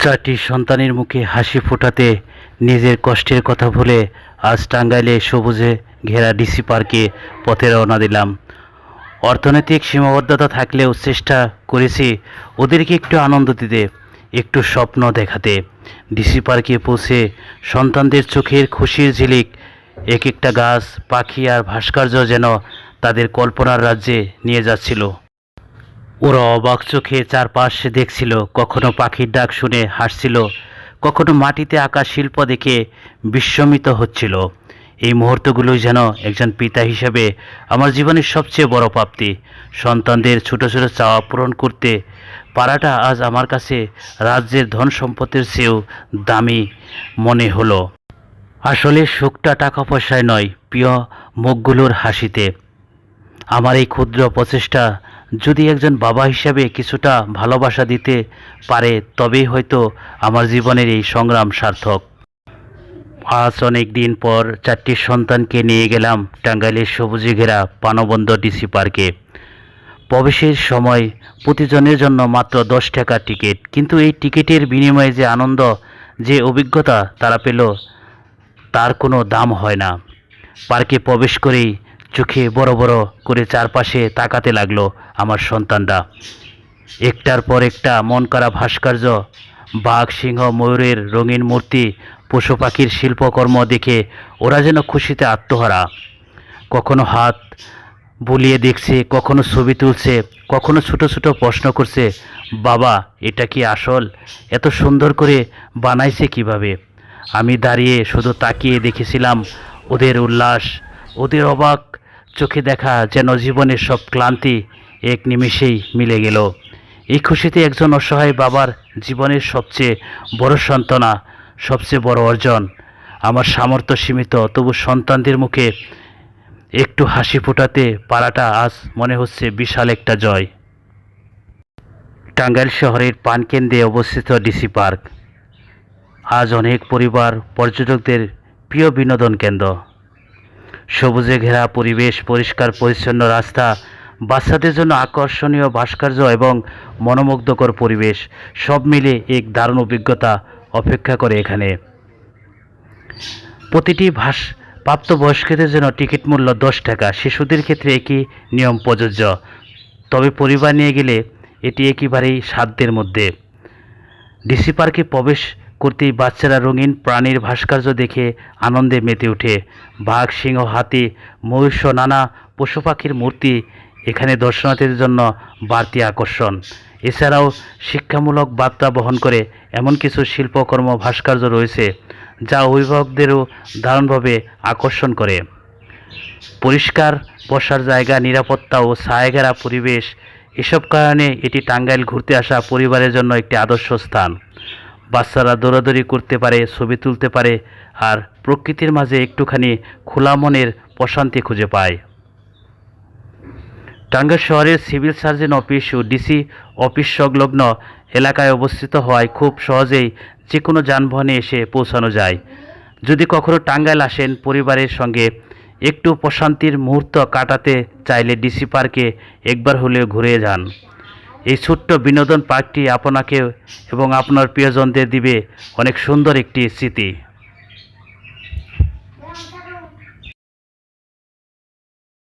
চারটি সন্তানের মুখে হাসি ফোটাতে নিজের কষ্টের কথা ভুলে আজ টাঙ্গাইলে সবুজে ঘেরা ডিসি পার্কে পথে রওনা দিলাম। অর্থনৈতিক সীমাবদ্ধতা থাকলেও চেষ্টা করেছি ওদেরকে একটু আনন্দ দিতে, একটু স্বপ্ন দেখাতে। ডিসি পার্কে পৌঁছে সন্তানদের চোখের খুশির ঝিলিক এক একটা গাছ, পাখি আর ভাস্কর্য যেন তাদের কল্পনার রাজ্যে নিয়ে যাচ্ছিল। ওরা অবাক চোখে চারপাশে দেখছিল, কখনো পাখির ডাক শুনে হাসছিল, কখনো মাটিতে আঁকা শিল্প দেখে বিস্মিত হচ্ছিল। এই মুহূর্তগুলোই যেন একজন পিতা হিসেবে আমার জীবনের সবচেয়ে বড় প্রাপ্তি। সন্তানদের ছোট ছোট চাওয়া পূরণ করতে পারাটা আজ আমার কাছে রাজ্যের ধন সম্পদের চেয়েও দামি মনে হলো। আসলে সুখটা টাকা পয়সায় নয়, প্রিয় মুখগুলোর হাসিতে। আমার এই ক্ষুদ্র প্রচেষ্টা যদি একজন বাবা হিসাবে কিছুটা ভালোবাসা দিতে পারে, তবেই হয়তো আমার জীবনের এই সংগ্রাম সার্থক। আজ অনেক দিন পর চারটি সন্তানকে নিয়ে গেলাম টাঙ্গাইলের সবুজে ঘেরা পানবন্ধ ডিসি পার্কে। প্রবেশের সময় প্রতিজনের জন্য মাত্র দশ টাকা টিকিট, কিন্তু এই টিকিটের বিনিময়ে যে আনন্দ, যে অভিজ্ঞতা তারা পেল, তার কোনো দাম হয় না। পার্কে প্রবেশ করেই চোখে বড় বড় করে চারপাশে তাকাতে লাগল আমার সন্তানরা। একটার পর একটা মন করা ভাস্কর্য বাঘ, সিংহ, ময়ূরের রঙিন মূর্তি, পশু পাখির শিল্পকর্ম দেখে ওরা যেন খুশিতে আত্মহারা। কখনো হাত বুলিয়ে দেখছে, কখনো ছবি তুলছে, কখনো ছোট ছোট প্রশ্ন করছে, বাবা, এটা কি আসল? এত সুন্দর করে বানাইছে কীভাবে? আমি দাঁড়িয়ে শুধু তাকিয়ে দেখেছিলাম ওদের উল্লাস, ওদের অবাক চোখে দেখা যেন জীবনের সব ক্লান্তি এক নিমেষেই মিলে গেল। এই খুশিতে একজন অসহায় বাবার জীবনের সবচেয়ে বড় সান্ত্বনা, সবচেয়ে বড় অর্জন। আমার সামর্থ্য সীমিত, তবু সন্তানদের মুখে একটু হাসি ফোটাতে পারাটা আজ মনে হচ্ছে বিশাল একটা জয়। টাঙ্গাইল শহরের পানকেন্দ্রে অবস্থিত ডিসি পার্ক। আজ অনেক পরিবার, পর্যটকদের প্রিয় বিনোদন কেন্দ্র। সবুজে ঘেরা পরিবেশ, পরিষ্কার, পরিচ্ছন্ন রাস্তা, বাচ্চাদের জন্য আকর্ষণীয় ভাস্কর্য এবং মনোমুগ্ধকর পরিবেশ, সব মিলে এক দারুণ অভিজ্ঞতা অপেক্ষা করে এখানে। প্রতিটি ভাস, প্রাপ্তবয়স্কদের জন্য টিকিট মূল্য দশ টাকা। শিশুদের ক্ষেত্রে একই নিয়ম প্রযোজ্য। তবে পরিবার নিয়ে গেলে এটি একেবারেই সাধ্যের মধ্যে। ডিসি পার্কে প্রবেশ করতেই বাচ্চারা রঙিন প্রাণীর ভাস্কর্য দেখে আনন্দে মেতে ওঠে। বাঘ, সিংহ, হাতি, মহিষ নানা পশু পাখির মূর্তি এখানে দর্শনার্থীদের জন্য বাড়তি আকর্ষণ। এছাড়াও শিক্ষামূলক বার্তা বহন করে এমন কিছু শিল্পকর্ম ভাস্কর্য রয়েছে যা অভিভাবকদেরও দারুণভাবে আকর্ষণ করে। পরিষ্কার বসার জায়গা, নিরাপত্তা ও ছায়াঘেরা পরিবেশ, এসব কারণে এটি টাঙ্গাইল ঘুরতে আসা পরিবারের জন্য একটি আদর্শ স্থান। বাচ্চারা দৌড়াদৌড়ি করতে পারে, ছবি তুলতে পারে, আর প্রকৃতির মাঝে একটুখানি খোলা মনের প্রশান্তি খুঁজে পায়। টাঙ্গাইল শহরের সিভিল সার্জন অফিস ও ডিসি অফিস সংলগ্ন এলাকায় অবস্থিত হওয়ায় খুব সহজেই যে কোনো যানবাহনে এসে পৌঁছানো যায়। যদি কখনো টাঙ্গাইল আসেন, পরিবারের সঙ্গে একটু প্রশান্তির মুহূর্ত কাটাতে চাইলে ডিসি পার্কে একবার হলেও ঘুরে যান। এই ছোট্ট বিনোদন পার্কটি আপনাকে এবং আপনার প্রিয়জনদের দিবে অনেক সুন্দর একটি স্মৃতি।